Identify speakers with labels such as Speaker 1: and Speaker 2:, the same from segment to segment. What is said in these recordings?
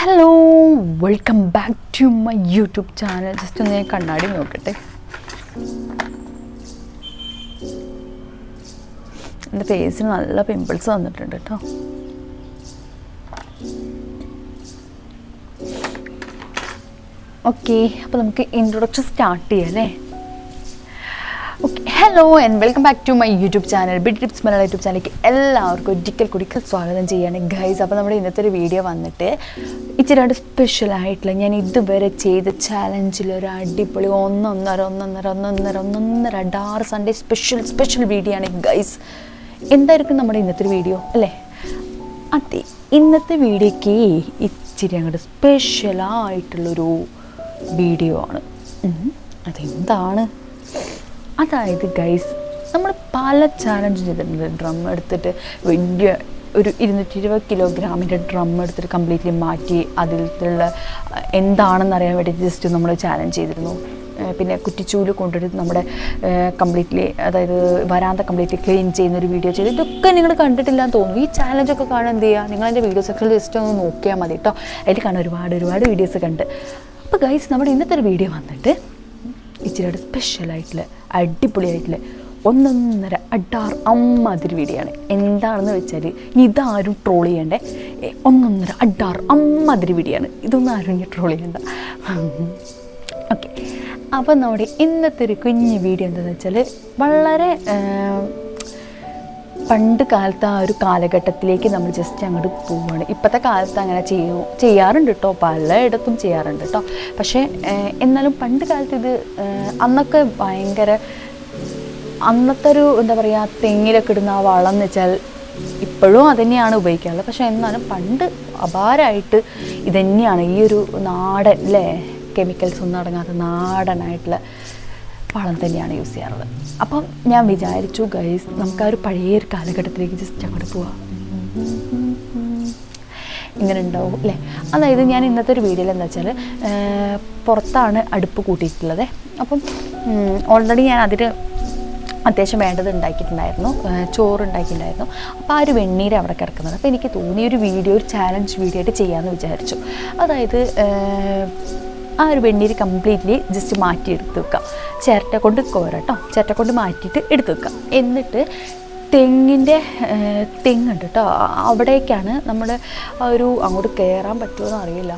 Speaker 1: Hello welcome back to my YouTube channel just ഒന്ന് കണ്ണാടി നോക്കട്ടെ. എന്റെ ഫേസിന് നല്ല പിമ്പിൾസ് വന്നിട്ടുണ്ട് കേട്ടോ. ഓക്കെ അപ്പോൾ നമുക്ക് ഇൻട്രൊഡക്ഷൻ സ്റ്റാർട്ട് ചെയ്യാം അല്ലേ? Hello and welcome back to my YouTube channel bid tips Malayalam YouTube ചാനലിലേക്ക് എല്ലാവർക്കും ഒരിക്കൽ കുടിക്കൽ സ്വാഗതം ചെയ്യാണ്. ഗൈസ് അപ്പോൾ നമ്മുടെ ഇന്നത്തെ ഒരു വീഡിയോ വന്നിട്ട് ഇച്ചിരി സ്പെഷ്യൽ ആയിട്ടുള്ള ഞാൻ ഇതുവരെ ചെയ്ത ചാലഞ്ചിൽ ഒരു അടിപൊളി ഒന്നൊന്നര ഒന്നൊന്നര ഒന്നൊന്നര ഒന്നൊന്നര ഡാർ സൺഡേ സ്പെഷ്യൽ സ്പെഷ്യൽ വീഡിയോ ആണ് ഗൈസ് എന്തായിരിക്കും നമ്മുടെ ഇന്നത്തെ ഒരു വീഡിയോ അല്ലേ? അതെ ഇന്നത്തെ വീഡിയോക്ക് ഇച്ചിരി അങ്ങോട്ട് സ്പെഷ്യലായിട്ടുള്ളൊരു വീഡിയോ ആണ്. അതെന്താണ്? അതായത് ഗൈസ് നമ്മൾ പല ചാലഞ്ച് ചെയ്തിട്ടുണ്ട്. ഡ്രം എടുത്തിട്ട് വലിയ ഒരു ഇരുന്നൂറ്റി ഇരുപത് കിലോഗ്രാമിന്റെ ഡ്രം എടുത്തിട്ട് കംപ്ലീറ്റ്ലി മാറ്റി അതിലുള്ള എന്താണെന്ന് അറിയാൻ വേണ്ടി ജസ്റ്റ് നമ്മൾ ചാലഞ്ച് ചെയ്തിരുന്നു. പിന്നെ കുറ്റിച്ചൂൽ കൊണ്ടിട്ട് നമ്മുടെ കംപ്ലീറ്റ്ലി അതായത് വരാന്ത കംപ്ലീറ്റ്ലി ക്ലീൻ ചെയ്യുന്ന ഒരു വീഡിയോ ചെയ്ത്. ഇതൊക്കെ നിങ്ങൾ കണ്ടിട്ടില്ല എന്ന് തോന്നുന്നു. ഈ ചാലഞ്ചൊക്കെ കാണാൻ എന്ത് ചെയ്യുക നിങ്ങൾ എന്റെ വീഡിയോസൊക്കെ ജസ്റ്റ് ഒന്ന് നോക്കിയാൽ മതി കേട്ടോ അതിൽ കാണാൻ ഒരുപാട് ഒരുപാട് വീഡിയോസ് കണ്ട് അപ്പോൾ ഗൈസ് നമ്മുടെ ഇന്നത്തെ ഒരു വീഡിയോ വന്നിട്ട് ഇച്ചിരിയുടെ സ്പെഷ്യലായിട്ടുള്ള അടിപൊളിയായിട്ടുള്ള ഒന്നൊന്നര അഡാർ അമ്മാതിരി വീഡിയോയാണ്. എന്താണെന്ന് വെച്ചാൽ ഇതാരും ട്രോൾ ചെയ്യണ്ടേ. ഒന്നൊന്നര അഡാർ അമ്മാതിരി വീഡിയോയാണ്. ഇതൊന്നും ആരും ഇനി ട്രോൾ ചെയ്യണ്ട. ഓക്കെ അപ്പം നമ്മുടെ ഇന്നത്തെ ഒരു കുഞ്ഞ് വീഡിയോ എന്താണെന്ന് വെച്ചാൽ വളരെ പണ്ട് കാലത്ത് ആ ഒരു കാലഘട്ടത്തിലേക്ക് നമ്മൾ ജസ്റ്റ് അങ്ങോട്ട് പോവുകയാണ് ഇപ്പോഴത്തെ കാലത്ത് അങ്ങനെ ചെയ്യും ചെയ്യാറുണ്ട് കേട്ടോ പലയിടത്തും ചെയ്യാറുണ്ട് കേട്ടോ പക്ഷേ എന്നാലും പണ്ട് കാലത്ത് ഇത് അന്നൊക്കെ ഭയങ്കര അന്നത്തെ ഒരു എന്താ പറയുക തെങ്ങിലൊക്കെ ഇടുന്ന ആ വളം എന്ന് വെച്ചാൽ ഇപ്പോഴും അതുതന്നെയാണ് ഉപയോഗിക്കാറുള്ളത്. പക്ഷേ എന്നാലും പണ്ട് അപാരമായിട്ട് ഇതന്നെയാണ് ഈ ഒരു നാടൻ അല്ലേ കെമിക്കൽസ് ഒന്നും അടങ്ങാത്ത നാടനായിട്ടുള്ള വളം തന്നെയാണ് യൂസ് ചെയ്യാറുള്ളത്. അപ്പം ഞാൻ വിചാരിച്ചു ഗൈസ് നമുക്ക് ആ ഒരു പഴയ ഒരു കാലഘട്ടത്തിലേക്ക് ജസ്റ്റ് അങ്ങോട്ട് പോവാം. ഇങ്ങനെ ഉണ്ടാവും അല്ലേ? അതായത് ഞാൻ ഇന്നത്തെ ഒരു വീഡിയോയിൽ എന്താ വെച്ചാൽ പുറത്താണ് അടുപ്പ് കൂട്ടിയിട്ടുള്ളത്. അപ്പം ഓൾറെഡി ഞാൻ അതിൽ അത്യാവശ്യം വേണ്ടത് ഉണ്ടാക്കിയിട്ടുണ്ടായിരുന്നു. ചോറ് ഉണ്ടാക്കിയിട്ടുണ്ടായിരുന്നു. അപ്പോൾ ആ ഒരു വെണ്ണീര് അവിടെ കിടക്കുന്നത്. അപ്പോൾ എനിക്ക് തോന്നി ഒരു വീഡിയോ ഒരു ചാലഞ്ച് വീഡിയോ ആയിട്ട് ചെയ്യാമെന്ന് വിചാരിച്ചു. അതായത് ആ ഒരു വെണ്ണീര് കംപ്ലീറ്റ്ലി ജസ്റ്റ് മാറ്റി എടുത്ത് വെക്കാം ചിരട്ട കൊണ്ട് കോരട്ടോ ചിരട്ട കൊണ്ട് മാറ്റിയിട്ട് എടുത്ത് വെക്കാം എന്നിട്ട് തെങ്ങിന്റെ തെങ്ങുണ്ട് കേട്ടോ അവിടേക്കാണ് നമ്മൾ ഒരു അങ്ങോട്ട് കയറാൻ പറ്റുമോ എന്ന് അറിയില്ല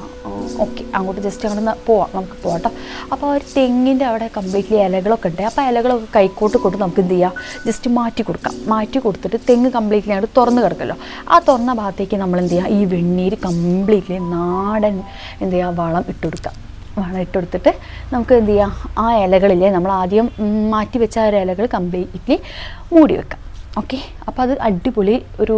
Speaker 1: ഓക്കെ അങ്ങോട്ട് ജസ്റ്റ് അങ്ങോട്ട് പോവാം. നമുക്ക് പോവാം കേട്ടോ അപ്പോൾ ആ ഒരു തെങ്ങിന്റെ അവിടെ കംപ്ലീറ്റ്ലി ഇലകളൊക്കെ ഉണ്ട്. അപ്പോൾ ഇലകളൊക്കെ കൈക്കോട്ട് കൊണ്ട് നമുക്ക് എന്ത് ചെയ്യാം? ജസ്റ്റ് മാറ്റി കൊടുക്കാം. മാറ്റി കൊടുത്തിട്ട് തെങ്ങ് കംപ്ലീറ്റ്ലി അങ്ങോട്ട് തുറന്ന് കിടക്കല്ലോ. ആ തുറന്ന ഭാഗത്തേക്ക് നമ്മൾ എന്ത് ചെയ്യുക ഈ വെണ്ണീര് കംപ്ലീറ്റ്ലി നാടൻ എന്ത് ചെയ്യുക വളം ഇട്ട് കൊടുക്കാം. വളം ഇട്ടുകൊടുത്തിട്ട് നമുക്ക് എന്ത് ചെയ്യാം? ആ ഇലകളിലെ നമ്മൾ ആദ്യം മാറ്റി വെച്ച ആ ഇലകൾ കംപ്ലീറ്റ്ലി മൂടി വെക്കാം. ഓക്കെ അപ്പോൾ അത് അടിപൊളി ഒരു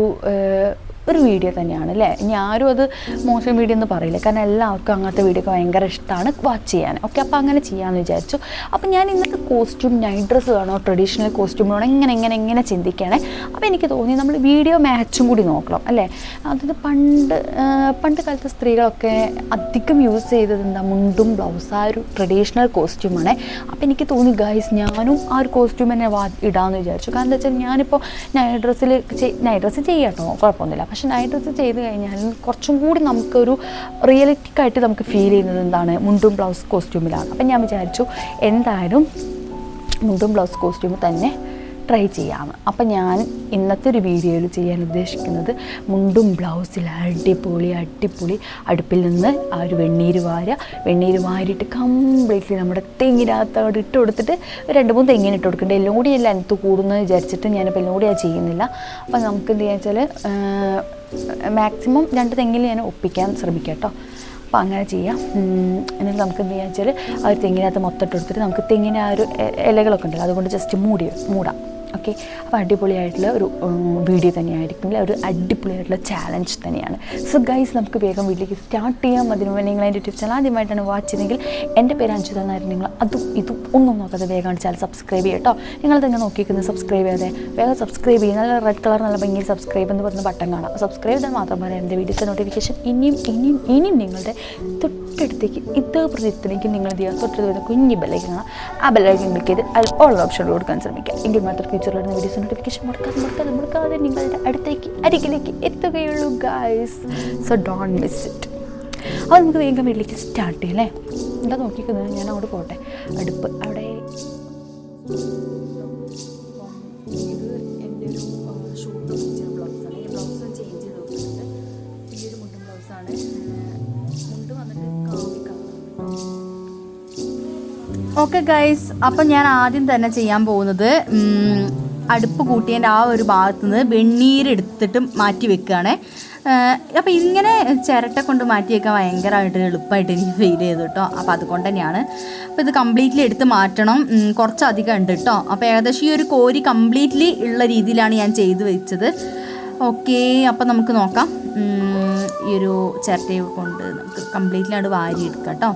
Speaker 1: ഒരു വീഡിയോ തന്നെയാണ് അല്ലേ? ഇനി ആരും അത് മോശം വീഡിയോ എന്ന് പറയില്ല. കാരണം എല്ലാവർക്കും അങ്ങനത്തെ വീഡിയോ ഒക്കെ ഭയങ്കര ഇഷ്ടമാണ് വാച്ച് ചെയ്യാൻ. ഓക്കെ അപ്പോൾ അങ്ങനെ ചെയ്യാമെന്ന് വിചാരിച്ചു. അപ്പോൾ ഞാൻ ഇന്നത്തെ കോസ്റ്റ്യൂം നൈറ്റ് ഡ്രസ്സ് വേണോ ട്രഡീഷണൽ കോസ്റ്റ്യൂം വേണോ എങ്ങനെ എങ്ങനെ എങ്ങനെ ചിന്തിക്കണേ? അപ്പോൾ എനിക്ക് തോന്നി നമ്മൾ വീഡിയോ മാച്ചും കൂടി നോക്കണം അല്ലേ? അതായത് പണ്ട് പണ്ട് കാലത്തെ സ്ത്രീകളൊക്കെ അധികം യൂസ് ചെയ്തത് എന്താ മുണ്ടും ബ്ലൗസ് ആ ഒരു ട്രഡീഷണൽ കോസ്റ്റ്യൂമാണ് അപ്പോൾ എനിക്ക് തോന്നി ഗൈസ് ഞാനും ആ ഒരു കോസ്റ്റ്യൂം തന്നെ വാ ഇടാമെന്ന് വിചാരിച്ചു. കാരണം എന്താ വെച്ചാൽ ഞാനിപ്പോൾ നൈറ്റ് ഡ്രസ്സിൽ നൈറ്റ് ഡ്രസ്സ് ചെയ്യാട്ടോ കുഴപ്പമൊന്നുമില്ല. പക്ഷേ നൈറ്റ് ഡ്രസ്സ് ചെയ്ത് കഴിഞ്ഞാൽ കുറച്ചും കൂടി നമുക്കൊരു റിയലിറ്റിക് ആയിട്ട് നമുക്ക് ഫീൽ ചെയ്യുന്നത് എന്താണ്? മുണ്ടും ബ്ലൗസ് കോസ്റ്റ്യൂമിലാണ്. അപ്പം ഞാൻ വിചാരിച്ചു എന്തായാലും മുണ്ടും ബ്ലൗസ് കോസ്റ്റ്യൂമ് തന്നെ ട്രൈ ചെയ്യാമെന്ന് അപ്പം ഞാൻ ഇന്നത്തെ ഒരു വീഡിയോയിൽ ചെയ്യാൻ ഉദ്ദേശിക്കുന്നത് മുണ്ടും ബ്ലൗസിൽ അടിപൊളി അടിപൊളി അടുപ്പിൽ നിന്ന് ആ ഒരു വെണ്ണീര് വാരുക വെണ്ണീര് വാരിയിട്ട് കംപ്ലീറ്റ്ലി നമ്മുടെ തെങ്ങിനകത്ത് അവിടെ ഇട്ട് കൊടുത്തിട്ട് രണ്ട് മൂന്ന് തെങ്ങിന് ഇട്ട് കൊടുക്കേണ്ട എല്ലാം കൂടി എല്ലാം എനിക്ക് കൂടുന്നത് വിചാരിച്ചിട്ട് ഞാനിപ്പോൾ എല്ലാം കൂടി ചെയ്യുന്നില്ല. അപ്പം നമുക്ക് എന്ത് വെച്ചാൽ മാക്സിമം രണ്ട് തെങ്ങിൽ ഞാൻ ഒപ്പിക്കാൻ ശ്രമിക്കാം കേട്ടോ. അപ്പോൾ അങ്ങനെ ചെയ്യാം. എന്നിട്ട് നമുക്ക് എന്ത് ചെയ്യാന്ന് വെച്ചാൽ ആ ഒരു തെങ്ങിനകത്ത് മൊത്തം ഇട്ട് കൊടുത്തിട്ട് നമുക്ക് തെങ്ങിന് ആ ഒരു ഇലകളൊക്കെ ഉണ്ടല്ലോ അതുകൊണ്ട് ജസ്റ്റ് മൂടി മൂടാം. ഓക്കെ? അപ്പോൾ അടിപൊളിയായിട്ടുള്ള ഒരു വീഡിയോ തന്നെയായിരിക്കും അല്ലെ? ഒരു അടിപൊളിയായിട്ടുള്ള ചാലഞ്ച് തന്നെയാണ്. സോ ഗൈസ് നമുക്ക് വേഗം വീട്ടിലേക്ക് സ്റ്റാർട്ട് ചെയ്യാം. അതിന് മുമ്പ് നിങ്ങൾ എന്റെ യൂട്യൂബ് ചാനൽ ആദ്യമായിട്ടാണ് വാച്ച് ചെയ്തെങ്കിൽ എന്റെ പേര് അഞ്ചു തന്നായിരുന്നു നിങ്ങൾ അതും ഇതും ഒന്നും നോക്കാതെ വേഗം ചാനൽ സബ്സ്ക്രൈബ് ചെയ്യുക കേട്ടോ. നിങ്ങൾ തന്നെ നോക്കിയിരിക്കുന്നത് സബ്സ്ക്രൈബ് ചെയ്യാതെ വേഗം സബ്സ്ക്രൈബ് ചെയ്യുക. നല്ല റെഡ് കളർ നല്ല ഭംഗിയിൽ സബ്സ്ക്രൈബ് എന്ന് പറയുന്ന ബട്ടൺ കാണാം. സബ്സ്ക്രൈബ് ചെയ്താൽ മാത്രം പറയാം എന്റെ വീഡിയോസ് നോട്ടിഫിക്കേഷൻ ഇനിയും ഇനിയും ഇനിയും നിങ്ങളുടെ തൊട്ടടുത്തേക്ക് ഇതേ പ്രദേശത്തിലേക്ക് നിങ്ങൾ എന്ത് ചെയ്യുക? തൊട്ടടുത്ത് വരുന്ന കുഞ്ഞ് ബെല്ലൈക്കൻ കാണാം ആ ബെല്ലൈക്കൻ ക്ലിക്ക് ചെയ്ത് അതിൽ ഓൾ ഓപ്ഷൻ കൊടുക്കാൻ ശ്രമിക്കുക. എങ്കിൽ മാത്രം ഫ്യൂച്ചറിൽ വരുന്ന വീഡിയോസ് നോട്ടിഫിക്കേഷൻ മുടക്കാതെ മുടക്കാതെ മുടക്കാതെ നിങ്ങളുടെ അടുത്തേക്ക് അരികിലേക്ക് എത്തുകയുള്ളൂ guys so don't miss it
Speaker 2: അപ്പോൾ നമുക്ക് വേഗം വീട്ടിലേക്ക് സ്റ്റാർട്ട് ചെയ്യാം അല്ലേ? എന്താ നോക്കിക്കുന്നത് ഞാൻ അങ്ങോട്ട് പോട്ടെ. അടുപ്പ് അവിടെ. ചേഞ്ച് ചെയ്ത് നോക്കുന്നുണ്ട് ഈ ഒരു മുണ്ടും ബ്ലൗസാണ് ഓക്കെ ഗൈസ് അപ്പം ഞാൻ ആദ്യം തന്നെ ചെയ്യാൻ പോകുന്നത് അടുപ്പ് കൂട്ടിയതിന്റെ ആ ഒരു ഭാഗത്ത് നിന്ന് വെണ്ണീരെടുത്തിട്ട് മാറ്റി വെക്കുകയാണ്. അപ്പോൾ ഇങ്ങനെ ചിരട്ട കൊണ്ട് മാറ്റി വെക്കാൻ ഭയങ്കരമായിട്ട് എളുപ്പമായിട്ട് എനിക്ക് ഫീൽ ചെയ്തു കേട്ടോ. അപ്പോൾ അതുകൊണ്ട് തന്നെയാണ്. അപ്പോൾ ഇത് കംപ്ലീറ്റ്ലി എടുത്ത് മാറ്റണം. കുറച്ചധികം ഉണ്ട് കേട്ടോ. അപ്പോൾ ഏകദേശം ഈ ഒരു കോരി കംപ്ലീറ്റ്ലി ഉള്ള രീതിയിലാണ് ഞാൻ ചെയ്ത് വെച്ചത്. ഓക്കേ അപ്പം നമുക്ക് നോക്കാം. ഈ ഒരു ചിരട്ടയെ കൊണ്ട് നമുക്ക് കംപ്ലീറ്റ്ലി അങ്ങോട്ട് വാരി എടുക്കാം കേട്ടോ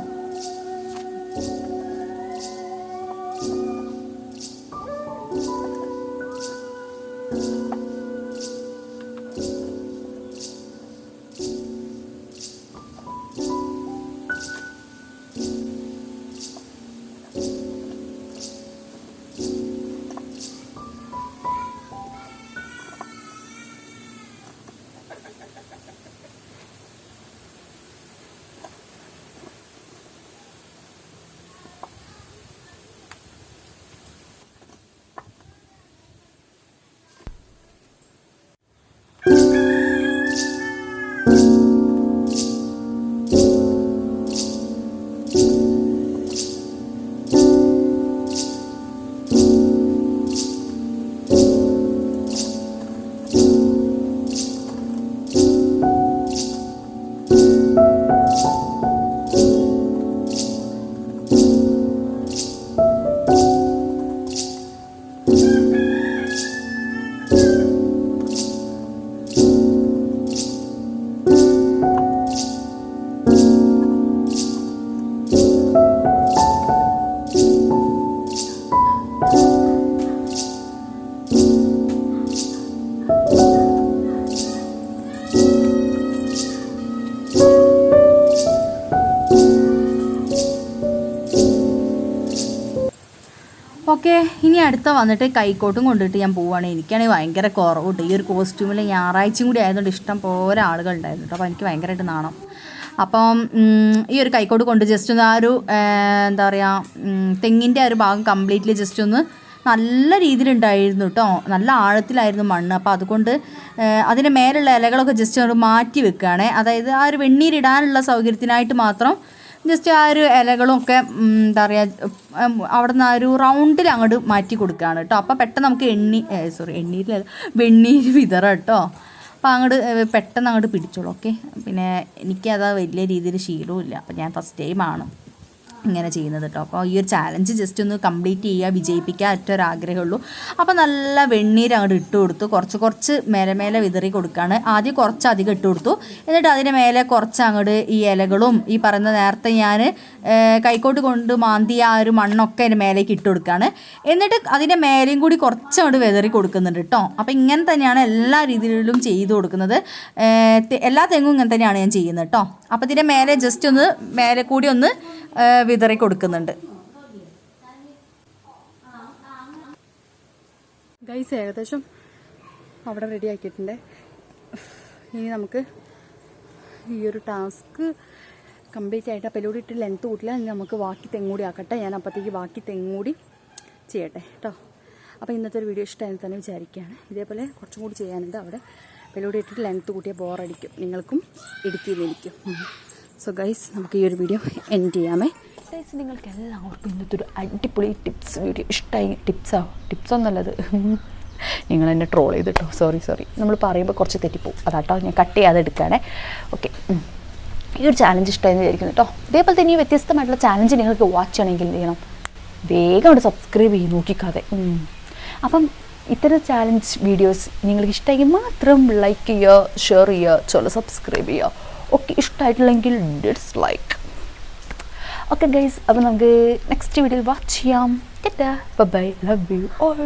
Speaker 2: ഓക്കെ ഇനി അടുത്ത വന്നിട്ട് കൈക്കോട്ടും കൊണ്ടിട്ട് ഞാൻ പോവുകയാണ് എനിക്കാണെങ്കിൽ ഭയങ്കര കുറവുണ്ട്. ഈ ഒരു കോസ്റ്റ്യൂമിൽ ഞായറാഴ്ചയും കൂടി ആയതുകൊണ്ട് ഇഷ്ടം പോലെ ആളുകൾ ഉണ്ടായിരുന്നു കേട്ടോ. അപ്പോൾ എനിക്ക് ഭയങ്കരമായിട്ട് നാണം. അപ്പം ഈ ഒരു കൈക്കോട്ട് കൊണ്ട് ജസ്റ്റ് ഒന്ന് ആ ഒരു എന്താ പറയുക തെങ്ങിന്റെ ആ ഒരു ഭാഗം കംപ്ലീറ്റ്ലി ജസ്റ്റ് ഒന്ന് നല്ല രീതിയിലുണ്ടായിരുന്നു കേട്ടോ. നല്ല ആഴത്തിലായിരുന്നു മണ്ണ്. അപ്പോൾ അതുകൊണ്ട് അതിന്റെ മേലുള്ള ഇലകളൊക്കെ ജസ്റ്റ് ഒന്ന് മാറ്റി വെക്കുകയാണ്. അതായത് ആ ഒരു വെണ്ണീരിടാനുള്ള സൗകര്യത്തിനായിട്ട് മാത്രം ജസ്റ്റ് ആ ഒരു ഇലകളും ഒക്കെ എന്താ പറയുക അവിടെ നിന്ന് ആ ഒരു റൗണ്ടിൽ അങ്ങോട്ട് മാറ്റി കൊടുക്കുകയാണ് കേട്ടോ. അപ്പോൾ പെട്ടെന്ന് നമുക്ക് എണ്ണി സോറി എണ്ണീരിൽ വെണ്ണീര് വിതറ കേട്ടോ. അപ്പോൾ അങ്ങോട്ട് പെട്ടെന്ന് അങ്ങോട്ട് പിടിച്ചോളൂ ഓക്കെ പിന്നെ എനിക്കത് വലിയ രീതിയിൽ ശീലവും ഇല്ല അപ്പോൾ ഞാൻ ഫസ്റ്റ് ടൈമാണ് ഇങ്ങനെ ചെയ്യുന്നത് കേട്ടോ. അപ്പോൾ ഈ ഒരു ചാലഞ്ച് ജസ്റ്റ് ഒന്ന് കംപ്ലീറ്റ് ചെയ്യുക വിജയിപ്പിക്കുക ഒറ്റ ഒരു ആഗ്രഹമുള്ളൂ അപ്പോൾ നല്ല വെണ്ണീര് അങ്ങോട്ട് ഇട്ട് കൊടുത്തു. കുറച്ച് കുറച്ച് മേലെ മേലെ വിതറി കൊടുക്കുകയാണ്. ആദ്യം കുറച്ച് അധികം ഇട്ട് കൊടുത്തു. എന്നിട്ട് അതിന് മേലെ കുറച്ച് അങ്ങോട്ട് ഈ ഇലകളും ഈ പറയുന്ന നേരത്തെ ഞാൻ കൈക്കോട്ട് കൊണ്ട് മാന്തിയ ആ ഒരു മണ്ണൊക്കെ അതിന്റെ മേലേക്ക് ഇട്ട് കൊടുക്കുകയാണ്. എന്നിട്ട് അതിന്റെ മേലെയും കൂടി കുറച്ച് അങ്ങോട്ട് വിതറി കൊടുക്കുന്നുണ്ട് കേട്ടോ. അപ്പോൾ ഇങ്ങനെ തന്നെയാണ് എല്ലാ രീതിയിലും ചെയ്തു കൊടുക്കുന്നത്. എല്ലാ തെങ്ങും ഇങ്ങനെ തന്നെയാണ് ഞാൻ ചെയ്യുന്നത് കേട്ടോ. അപ്പോൾ ഇതിന്റെ മേലെ ജസ്റ്റ് ഒന്ന് മേലെ കൂടി ഒന്ന് വിതറി കൊടുക്കുന്നുണ്ട്. ഗൈസ് ഏകദേശം അവിടെ റെഡി ആക്കിയിട്ടുണ്ട്. ഇനി നമുക്ക് ഈ ഒരു ടാസ്ക് കംപ്ലീറ്റ് ആയിട്ട് അപ്പോൾ ഇട്ട് ലെങ്ത് കൂട്ടില്ല നമുക്ക് ബാക്കി തെങ്ങൂടി ആക്കട്ടെ. ഞാൻ അപ്പോഴത്തേക്ക് ബാക്കി തെങ്ങൂടി ചെയ്യട്ടെ കേട്ടോ അപ്പോൾ ഇന്നത്തെ ഒരു വീഡിയോ ഇഷ്ടമായി തന്നെ വിചാരിക്കുകയാണ്. ഇതേപോലെ കുറച്ചും കൂടി ചെയ്യാനുണ്ട് അവിടെ. വെല്ലുവിളി ഇട്ടിട്ട് ലെങ്ത് കൂട്ടിയ ബോറടിക്കും നിങ്ങൾക്കും ഇടുക്കിയിൽ എനിക്കും സോ ഗൈസ് നമുക്ക് ഈ ഒരു വീഡിയോ എൻഡ് ചെയ്യാമേ. ഗൈസ് നിങ്ങൾക്ക് എല്ലാവർക്കും ഇന്നത്തെ ഒരു അടിപൊളി ടിപ്സ് വീഡിയോ ഇഷ്ടമായി ടിപ്സോ ടിപ്സ് ഒന്നല്ലത് നിങ്ങൾ എന്നെ ട്രോൾ ചെയ്തിട്ടോ? സോറി സോറി നമ്മൾ പറയുമ്പോൾ കുറച്ച് തെറ്റിപ്പോവും. അതാട്ടോ ഞാൻ കട്ട് ചെയ്യാതെ എടുക്കുകയാണേ. ഓക്കെ ഈ ഒരു ചാലഞ്ച് ഇഷ്ടമായി വിചാരിക്കുന്നു കേട്ടോ ഇതേപോലെ തന്നെ ഈ വ്യത്യസ്തമായിട്ടുള്ള ചാലഞ്ച് നിങ്ങൾക്ക് വാച്ച് ചെയ്യണമെങ്കിൽ ചെയ്യണം? വേഗം അവിടെ സബ്സ്ക്രൈബ് ചെയ്ത് നോക്കിക്കാതെ. അപ്പം ഇത്തരം ചാലഞ്ച് വീഡിയോസ് നിങ്ങൾക്ക് ഇഷ്ടമെങ്കിൽ മാത്രം ലൈക്ക് ചെയ്യുക ഷെയർ ചെയ്യുക ചില സബ്സ്ക്രൈബ് ചെയ്യുക. ഒക്കെ ഇഷ്ടമായിട്ടില്ലെങ്കിൽ ഡിസ് ലൈക്ക് ഓക്കെ ഗൈസ് അപ്പോൾ നമുക്ക് നെക്സ്റ്റ് വീഡിയോയിൽ വാച്ച് ചെയ്യാം. Bye love you all